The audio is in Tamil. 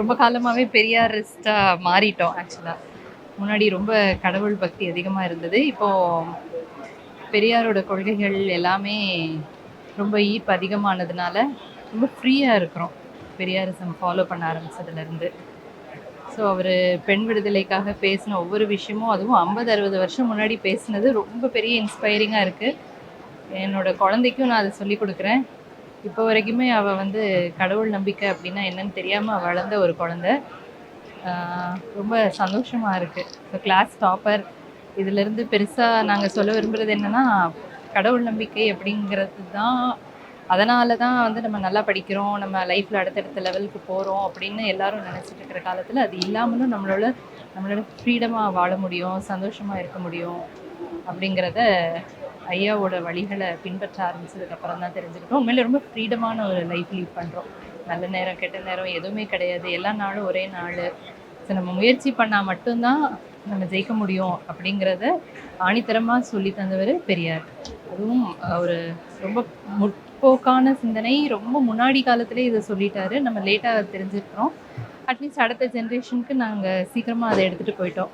ரொம்ப காலமாகவே பெரியாரிஸ்டாக மாறிட்டோம் ஆக்சுவலாக முன்னாடி ரொம்ப கடவுள் பக்தி அதிகமாக இருந்தது. இப்போது பெரியாரோட கொள்கைகள் எல்லாமே ரொம்ப ஈர்ப்பு அதிகமானதுனால ரொம்ப ஃப்ரீயாக இருக்கிறோம். பெரியாரிசம் ஃபாலோ பண்ண ஆரம்பித்ததுலேருந்து ஸோ அவர் பெண் விடுதலைக்காக பேசின ஒவ்வொரு விஷயமும் அதுவும் ஐம்பது அறுபது வருஷம் முன்னாடி பேசினது ரொம்ப பெரிய இன்ஸ்பைரிங்காக இருக்குது என்னோடய குழந்தைக்கும் நான் அதை சொல்லி கொடுக்குறேன். இப்போ வரைக்குமே அவள் வந்து கடவுள் நம்பிக்கை அப்படின்னா என்னன்னு தெரியாமல் வளர்ந்த ஒரு குழந்தை. ரொம்ப சந்தோஷமாக இருக்குது ஸோ கிளாஸ் டாப்பர் இதிலிருந்து பெருசாக நாங்கள் சொல்ல விரும்புகிறது என்னென்னா கடவுள் நம்பிக்கை அப்படிங்கிறது தான் அதனால தான் வந்து நம்ம நல்லா படிக்கிறோம் நம்ம லைஃப்பில் அடுத்தடுத்த லெவலுக்கு போகிறோம் அப்படின்னு எல்லாரும் நினச்சிட்டு இருக்கிற காலத்தில் அது இல்லாமலும் நம்மளோட நம்மளோட ஃப்ரீடமாக வாழ முடியும் சந்தோஷமாக இருக்க முடியும் அப்படிங்கிறத ஐயாவோட வழிகளை பின்பற்ற ஆரம்பிச்சதுக்கப்புறம் தான் தெரிஞ்சுக்கிட்டோம். உண்மையில ரொம்ப ஃப்ரீடமான ஒரு லைஃப் லீட் பண்ணுறோம் நல்ல நேரம் கெட்ட நேரம் எதுவுமே கிடையாது. எல்லா நாளும் ஒரே நாள். ஸோ நம்ம முயற்சி பண்ணால் மட்டும்தான் நம்ம ஜெயிக்க முடியும் அப்படிங்கிறத ஆணித்தரமாக சொல்லி தந்தவர் பெரியார். அதுவும் ஒரு ரொம்ப முற்போக்கான சிந்தனை ரொம்ப முன்னாடி காலத்திலே இதை சொல்லிட்டாரு. நம்ம லேட்டாக தெரிஞ்சிருக்கிறோம் அட்லீஸ்ட் அடுத்த ஜென்ரேஷனுக்கு நாங்கள் சீக்கிரமாக அதை எடுத்துகிட்டு போயிட்டோம்.